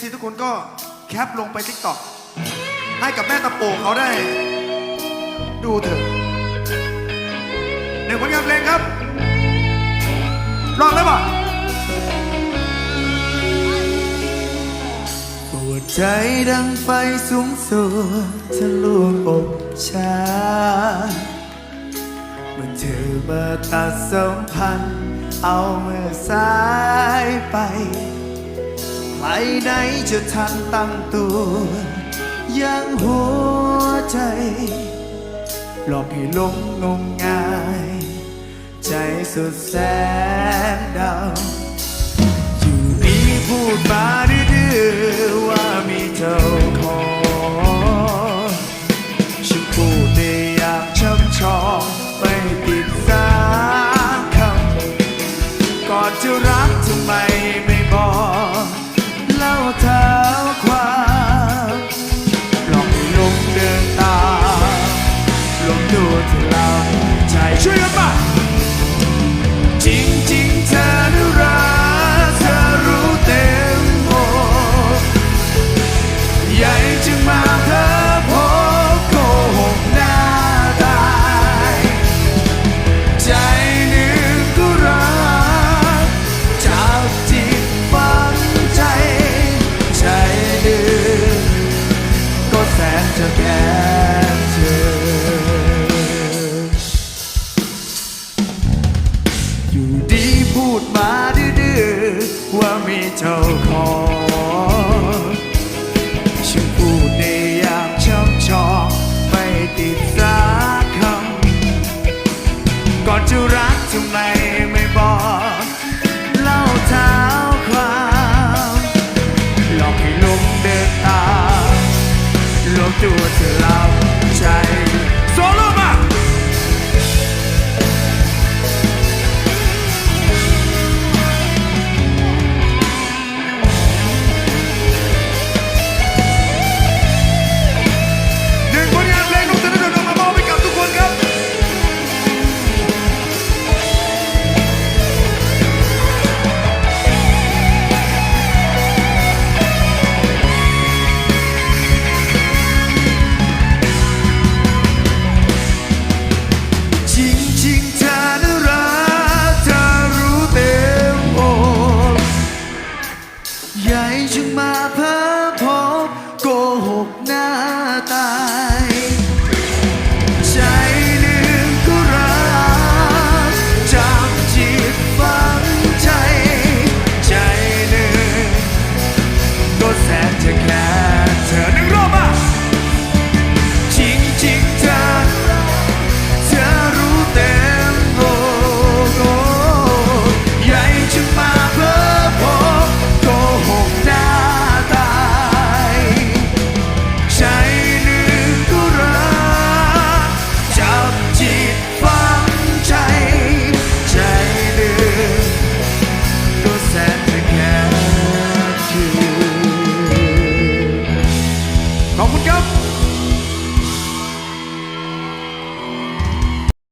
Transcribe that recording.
ทีทุกคนก็แคปลงไปทิกตอกให้กับแม่ตะโปเขาได้ ดูเถอะหนึ่งผลงานเพลงครับรองได้ปะปวดใจดังไฟสูงสุดทะลวงอกชาเมื่อเธอมาตัดสัมพันธ์ เอาเมื่อสายไป ไหนจะทันตั้งตัวยังหัวใจหลอกให้ลงงมงาย ใจสุดแสนดาวอยู่ดีพูดมาดื้อว่ามีเจ้าของฉันพูดได้อย่างช้ำชองไม่ติดสาคำก่อนจะรักทำไม ใหญ่จึงมาเพ้อ bubblegum